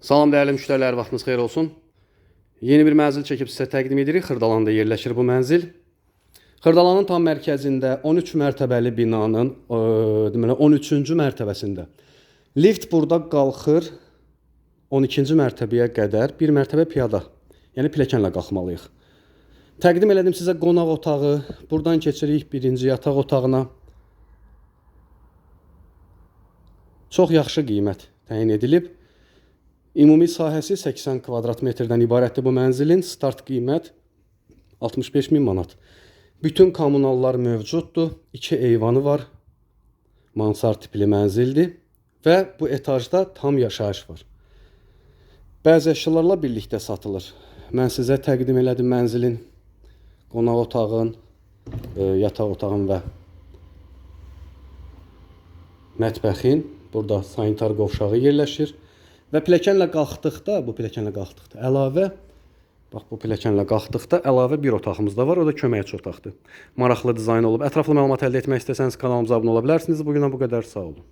Salam dəyərli müştərilər, vaxtınız xeyir olsun. Yeni bir mənzil çəkib sizə təqdim edirik. Xırdalanda yerləşir bu mənzil. Xırdalanın tam mərkəzində 13 mərtəbəli binanın, ə, deməli 13-cü mərtəbəsində. Lift burada qalxır 12-ci mərtəbəyə qədər, bir mərtəbə piyada. Yəni pilləkənlə qalxmalıyıq. Təqdim elədim sizə qonaq otağı. Buradan keçirik birinci yataq otağına. Çox yaxşı qiymət təyin edilib. Ümumi sahəsi 80 kvadrat metrdən ibarətdir bu mənzilin. Start qiymət 65 min manat. Bütün kommunallar mövcuddur. 2 eyvanı var. Mansard tipli mənzildir və bu etajda tam yaşayış var. Bəzi əşyalarla birlikdə satılır. Mən sizə təqdim elədim mənzilin qonaq otağın, e, yataq otağın və mətbəxin. Burada sanitar qovşağı yerləşir. Və pilləkənlə qalxdıqda, bu pilləkənlə qalxdıqda əlavə bax bu pilləkənlə qalxdıqda əlavə bir otağımız da var. O da köməkçi otaqdır. Maraqlı dizayn olub. Ətraflı məlumat əldə etmək istəsəniz kanalımıza abunə ola bilərsiniz. Bu günə bu qədər. Sağ olun.